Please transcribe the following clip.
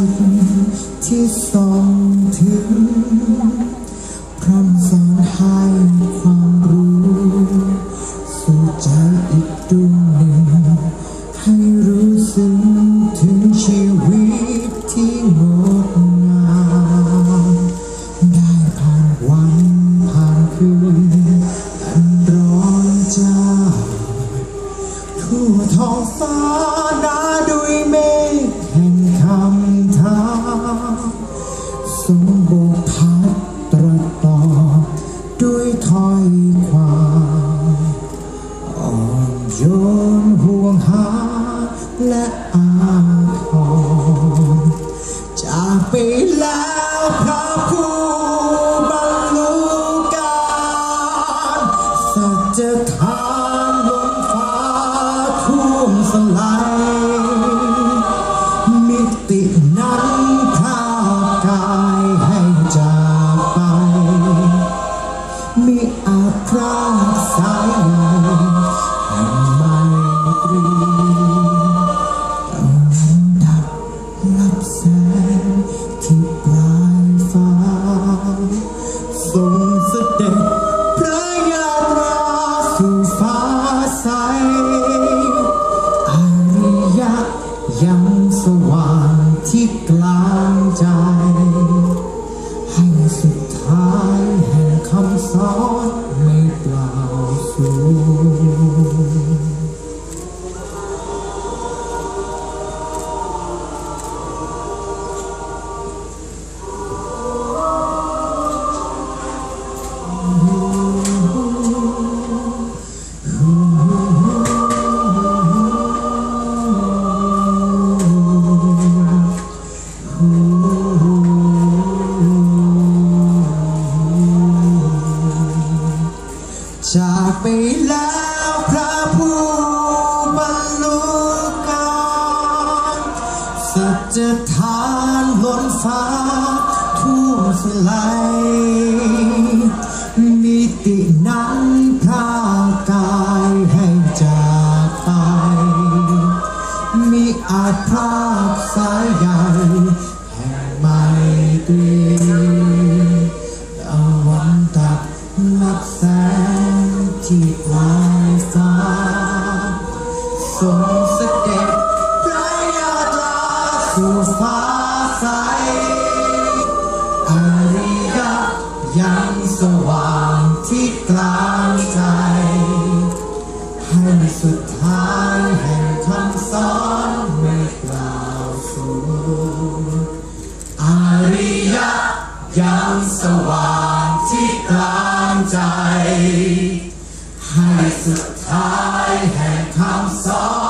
ุดที่ส่องถึงพร่ำสอนให้ความรู้สู่ใจอีกดวงหนึ่ง ให้รู้สึกถึงชีวิตที่งดงามได้ผ่านวันผ่านคืน ถ้อยความอ่อนโยนห่วงหาและอาทรจากไปแล้วพระผู้ รากสายใยแห่งไมตรีตะวันดับรับแสงที่ปลายฟ้าทรงเสด็จพระยาตราสู่ฟ้าใสอาริยะยังสว่างที่กลางใจ แล้วพระผู้บรรลุการสัจธานล้นฟ้าทั่วสลายมิตินั้นพรากายให้จากไปมิอาจพรากสายใยแห่งไมตรี ว่างที่กลางใจ ให้สุดท้ายแห่งคำสอนไม่กล่าวสูญอาริยะยังสว่างที่กลางใจ ให้สุดท้ายแห่งคำสอน